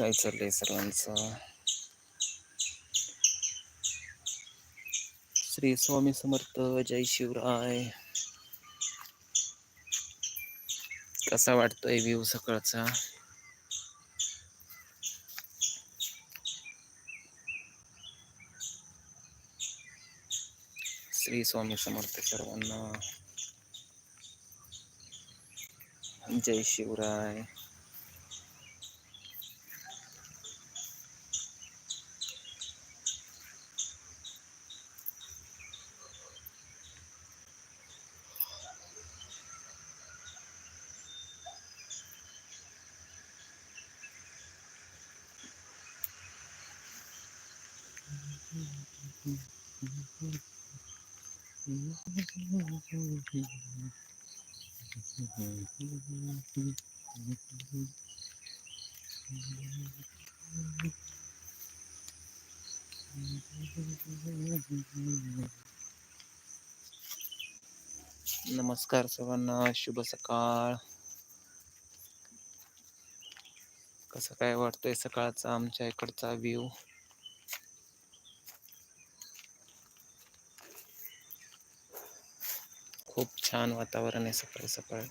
काय चाललंय सर्वांचं? श्री स्वामी समर्थ जय शिवराय. कसा वाटतोय व्ह्यू सकाळचा? श्री स्वामी समर्थ सर्वांना. जय शिवराय. नमस्कार सर्वांना शुभ सकाळ. कसं काय वाटतंय सकाळचा आमच्या इकडचा व्ह्यू खूप छान वातावरण आहे सकाळी सकाळ.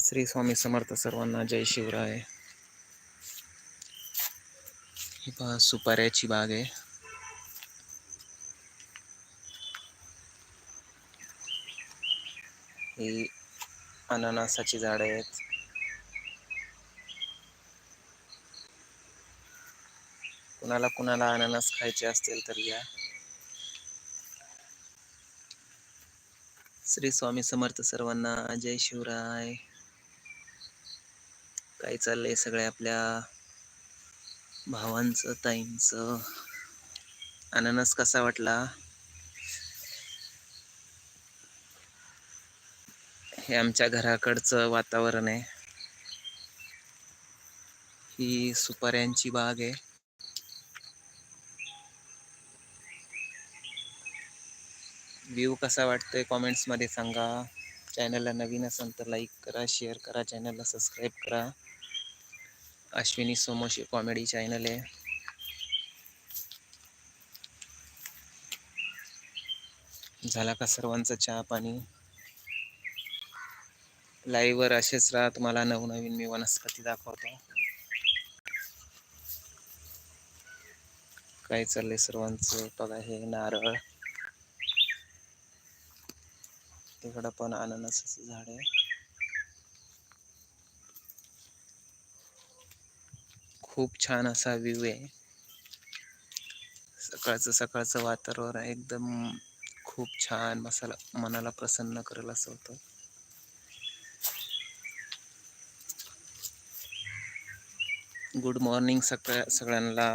श्री स्वामी समर्थ सर्वांना जय शिवराय. ही पहा सुपाऱ्याची बाग आहे. ही अननसाची झाड आहेत. कुणाला कुणाला अननस खायचे असतील तर या श्री स्वामी समर्थ सर्वांना जय शिवराय. काय चाललंय सगळ्या आपल्या भावांचं ताईंचं? अननस कसा वाटला? हे आमच्या घराकडचं वातावरण आहे. ही सुपाऱ्यांची बाग आहे. व्ह्यू कसा वाटतोय कॉमेंट्समध्ये सांगा. चॅनलला नवीन असाल तर लाईक करा शेअर करा चॅनलला सबस्क्राईब करा. अश्विनी सोमोशी कॉमेडी चॅनल आहे. झाला का सर्वांचा चहा पाणी? लाईव्हवर असेच राहा तुम्हाला नवनवीन मी वनस्पती दाखवतो. काय चाललंय सर्वांचं? बघा हे नारळ. इकडं पण अननसाचं झाड आहे. खूप छान असा व्ह्यू आहे. सकाळचं सकाळचं वातावरण एकदम खूप छान मसाला मनाला प्रसन्न करेल असं होतं. गुड मॉर्निंग सगळ्या सगळ्यांना.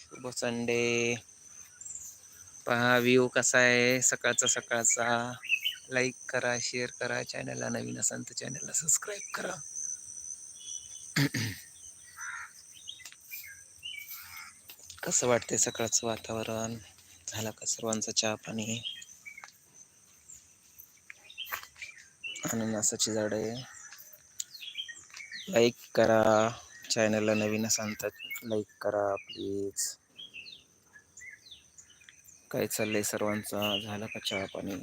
शुभ संडे. पहा व्ह्यू कसा आहे? सकाळचा सकाळचा. लाईक करा शेअर करा. चॅनलला नवीन असाल तर चॅनलला सबस्क्राईब करा. कसं वाटतंय सकाळचं वातावरण? झाला का सर्वांचा चहा पाणी? अननसाची झाड आहे. लाईक करा. चॅनलला नवीन असाल तर लाईक करा प्लीज काय चाललंय सर्वांचा? झाला का चहा पाणी?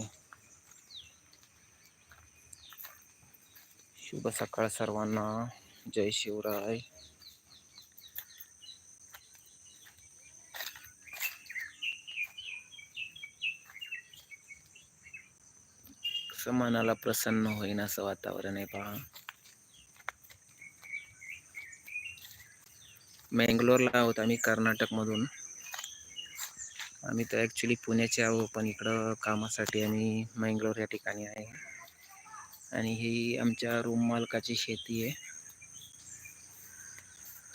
शुभ सकाळ सर्वांना. जय शिवराय. कसं मनाला प्रसन्न होईन असं वातावरण आहे पहा. मेंगलोरला आहोत आम्ही कर्नाटकमधून. आम्ही तर ॲक्च्युली पुण्याचे आहो पण इकडं कामासाठी आम्ही मंगलोर या ठिकाणी आहे. आणि ही आमच्या रूम मालकाची शेती आहे.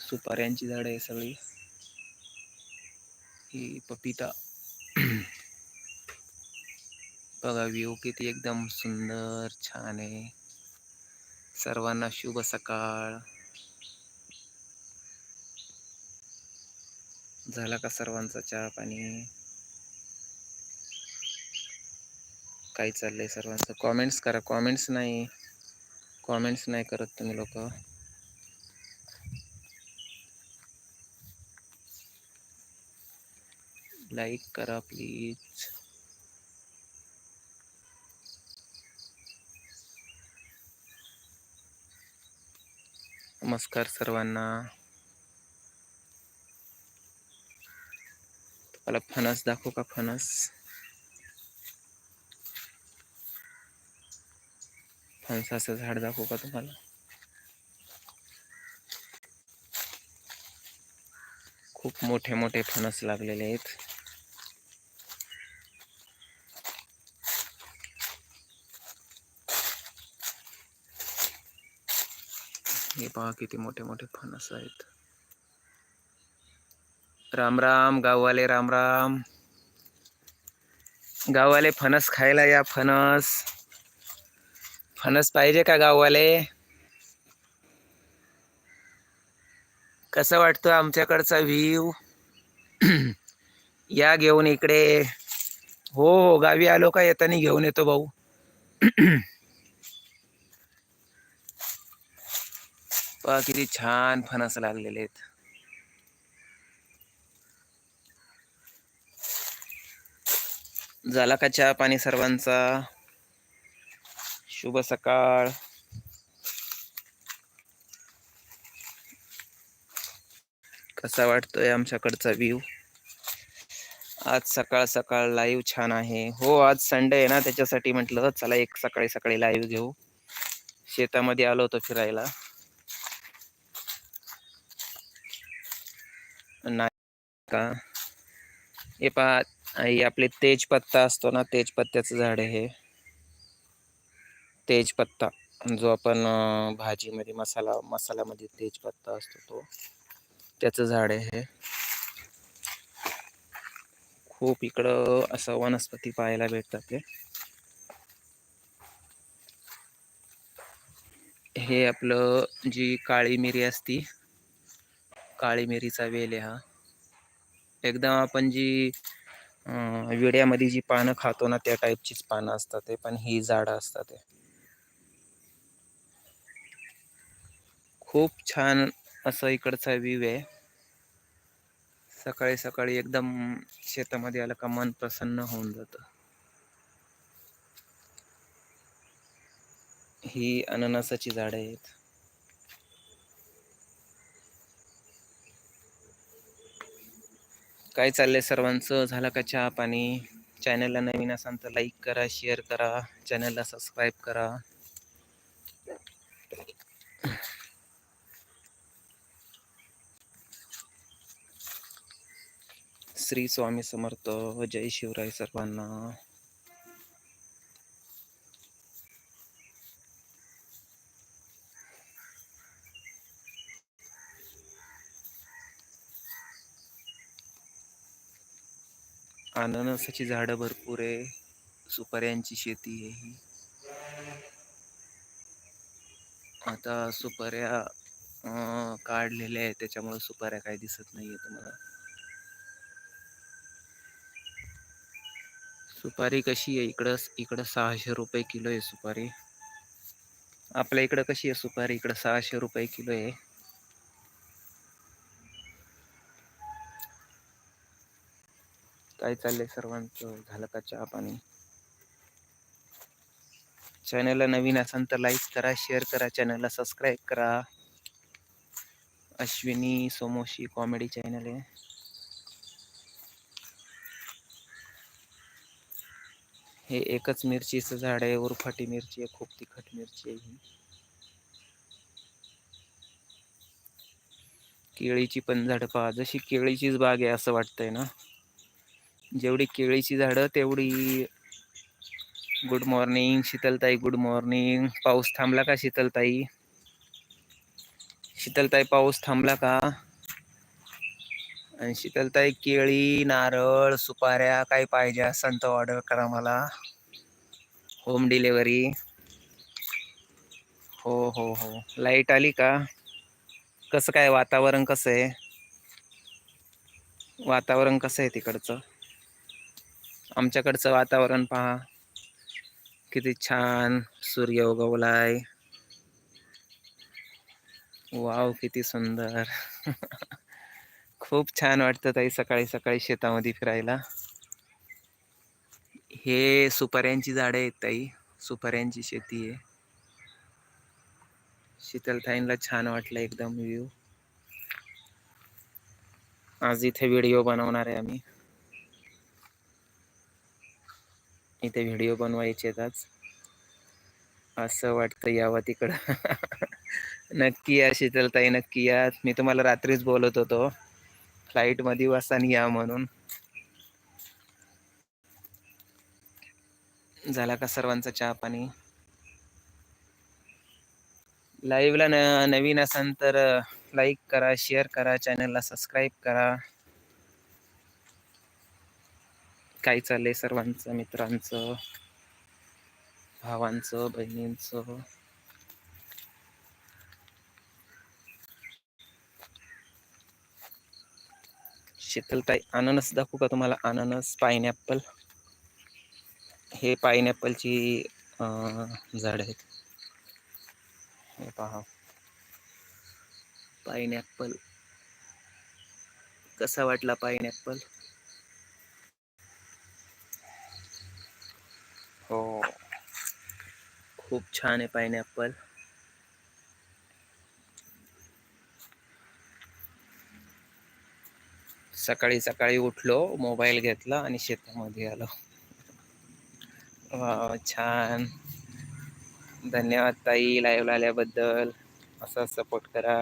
सुपाऱ्यांची झाडं आहे सगळी. ही पपिता. बघा व्ह्यू किती एकदम सुंदर छान आहे. सर्वांना शुभ सकाळ. झाला का सर्वांचा चहा पाणी? काय चाललंय सर्वांचं? कॉमेंट्स करा. कॉमेंट्स नाही. कॉमेंट्स नाही करत तुम्ही लोक. लाईक करा प्लीज नमस्कार सर्वांना. तुम्हाला फणस दाखवू का फणस? फणसाचं झाड दाखवू का तुम्हाला? खूप मोठे मोठे फणस लागलेले आहेत. हे पहा किती मोठे मोठे फणस आहेत. राम राम गाववाले राम राम. गाववाले फणस खायला या फणस. फणस पाहिजे का गाववाले? कसं वाटतं आमच्याकडचा व्ह्यू या घेऊन इकडे. हो हो गावी आलो का येताना घेऊन येतो भाऊ. पा किती छान फणस लागलेले आहेत. झाला का चहा पाणी सर्वांचा? शुभ सकाळ. कसा वाटतोय आमच्याकडचा व्ह्यू आज सकाळ सकाळ लाईव्ह छान आहे. हो आज संडे आहे ना त्याच्यासाठी म्हटलं चला एक सकाळी सकाळी लाईव्ह घेऊ. शेतामध्ये आलो होतो फिरायला. नाही का? हे पहा हे आपले तेजपत्ता असतो ना तेजपत्त्याचं झाड आहे. हे तेजपत्ता जो आपण भाजीमध्ये मसाला मसाल्यामध्ये तेजपत्ता असतो तो. त्याचं झाड आहे हे. खूप इकडं असं वनस्पती पाहायला भेटतात ते. हे आपलं जी काळी मिरी असती काळी मिरीचा वेल आहे हा. एकदम आपण जी विड्यामध्ये जी पानं खातो ना त्या टाईपचीच पानं असतात ते पण ही झाडं असतात खूप छान असं इकडचा व्ह्यू आहे. सकाळी सकाळी एकदम शेतामध्ये आलं का मन प्रसन्न होऊन जातं. ही अननसाची झाडं आहेत. काय चाललंय सर्वांचं? झालं का चहा पाणी? चॅनलला नवीन असाल तर लाईक करा शेअर करा. चॅनलला सबस्क्राईब करा. श्री स्वामी समर्थ जय शिवराय सर्वांना. अननसाची झाडं भरपूर आहे. सुपाऱ्यांची शेती आहे ही. आता सुपाऱ्या अं, काढलेल्या आहे त्याच्यामुळे सुपाऱ्या काही दिसत नाहीये तुम्हाला. सुपारी कशी आहे? इकडं इकडं सहाशे रुपये किलो आहे सुपारी. आपल्या इकडं कशी आहे सुपारी? इकडं सहाशे रुपये किलो आहे. काय चाललंय सर्वांचं? झालं का चहा पाणी? चॅनलला नवीन असाल तर लाईक करा शेअर करा चॅनलला सबस्क्राईब करा. अश्विनी सोमोशी कॉमेडी चॅनल आहे. हे एकच मिरचीचं झाड आहे उरफाटी मिरची आहे खूप तिखट मिरची आहे ही. केळीची पण झाडं पहा जशी केळीचीच बाग आहे असं वाटतंय ना. जेवढी केळीची झाडं तेवढी गुड मॉर्निंग शीतलताई गुड मॉर्निंग. पाऊस थांबला का शीतलताई? शीतलताई पाऊस थांबला का? आणि शीतलताई केळी नारळ सुपाऱ्या काय पाहिजे असेल तर ऑर्डर करा मला. होम डिलेवरी हो हो हो. लाइट आली का? कसं काय वातावरण कसं आहे? वातावरण कसं आहे तिकडचं? आमच्याकडचं वातावरण पहा. किती छान. सूर्य उगवलाय. वाव किती सुंदर. खूप छान वाटतं ताई सकाळी सकाळी शेतामध्ये फिरायला. हे सुपाऱ्यांची झाडं आहेत ताई. सुपाऱ्यांची शेती आहे. शीतलताईंला छान वाटलं एकदम व्ह्यू आज इथे व्हिडिओ बनवणार आहे आम्ही. इथे व्हिडिओ बनवायचे आहेत आज. असं वाटतं यावं तिकडं. नक्की या शीतलताई नक्की या. मी तुम्हाला रात्रीच बोलत होतो. फ्लाईटमध्ये वाजताना या म्हणून. झाला का सर्वांचा चहा पाणी? लाईव्हला न नवीन असाल तर लाईक करा शेअर करा चॅनलला सबस्क्राईब करा. काय चाललंय सर्वांचं मित्रांचं भावांचं बहिणींचं? शीतलताई अननस दाखवू का तुम्हाला? अननस पायनॅपल. हे पायनॅपलची झाड आहेत. हे पहा. पायनॅपल. कसा वाटला पायनॅपल? हो. खूप छान आहे पायनॅपल. सकाळी सकाळी उठलो मोबाईल घेतला आणि शेतामध्ये आलो. वा छान. धन्यवाद ताई लाईव्ह आल्याबद्दल. असं सपोर्ट करा.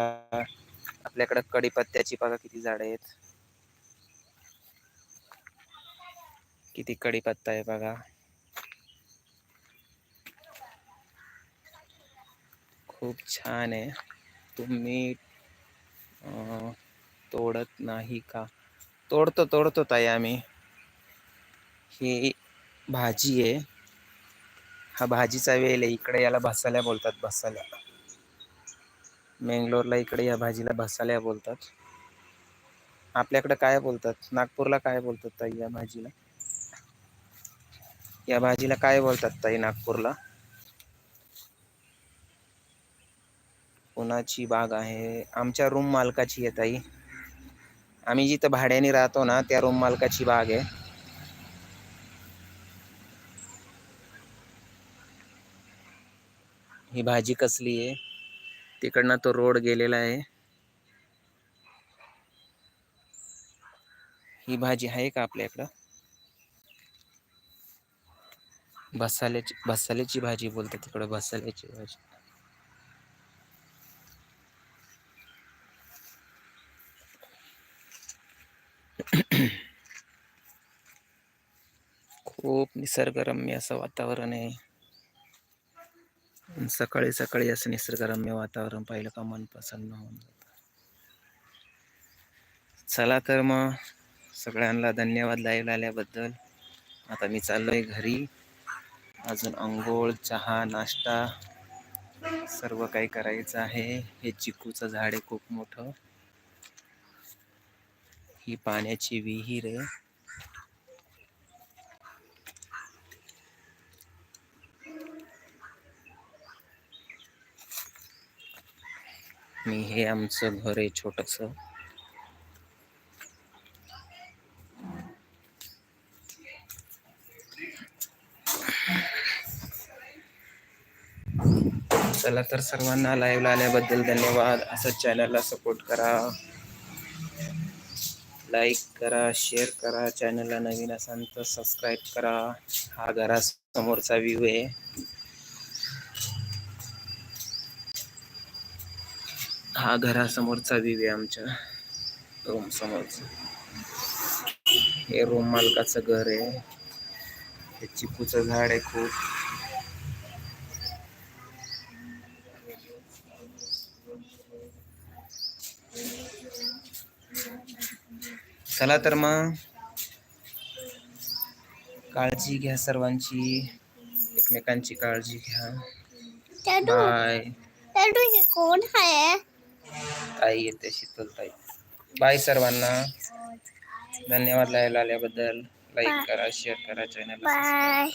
आपल्याकडं कडीपत्त्याची बघा किती झाड आहेत. किती कडीपत्ता आहे बघा. खूप छान आहे. तुम्ही तोडत नाही का? तोडतो तोडतो ताई आम्ही. ही भाजी आहे. हा भाजीचा वेल आहे. इकडे याला भसाल्या बोलतात भसाल्या. मेंगलोरला इकडे या भाजीला भसाल्या बोलतात. आपल्याकडे काय बोलतात? नागपूरला काय बोलतात ताई या भाजीला? या भाजीला काय बोलतात ताई नागपूरला? कोणाची बाग आहे? आमच्या रूम मालकाची आहे ताई. आम्ही जिथं भाड्याने राहतो ना, त्या रूम मालकाची बाग आहे. ही भाजी कसली आहे? तिकडनं तो रोड गेलेला आहे. ही भाजी आहे का आपल्याकडं? बसाल्याची बसाल्याची भाजी बोलतात तिकडं बसाल्याची भाजी. खूप निसर्गरम्य असं वातावरण आहे. सकाळी सकाळी असं निसर्गरम्य वातावरण पाहिलं का मन प्रसन्न होऊन जातं. चला तर मग सगळ्यांना धन्यवाद लाईव्ह आल्याबद्दल. आता मी चाललोय घरी. अजून अंघोळ चहा नाश्ता सर्व काही करायचं आहे. हे चिकूचं झाड आहे खूप मोठं. ही पाण्याची विहीर आहे. मी हे आमचं घर आहे छोटस. चला तर सर्वांना लाईव्ह आल्याबद्दल धन्यवाद. असं चॅनलला सपोर्ट करा. लाईक करा शेअर करा. चॅनलला नवीन असाल तर सबस्क्राईब करा. हा घरासमोरचा व्ह्यू आहे. हा घरासमोरचा व्ह्यू आहे आमच्या. रूम समोरचा. हे रूम मालकाचं घर आहे. हे चिकूचं झाड आहे खूप. चला तर मग. काळजी घ्या सर्वांची. एकमेकांची काळजी घ्या. बाय हे कोण आहे? ताई येते शीतल ताई बाय सर्वांना. धन्यवाद लाईव्ह आल्याबद्दल. लाईक करा शेअर करा चॅनल बाय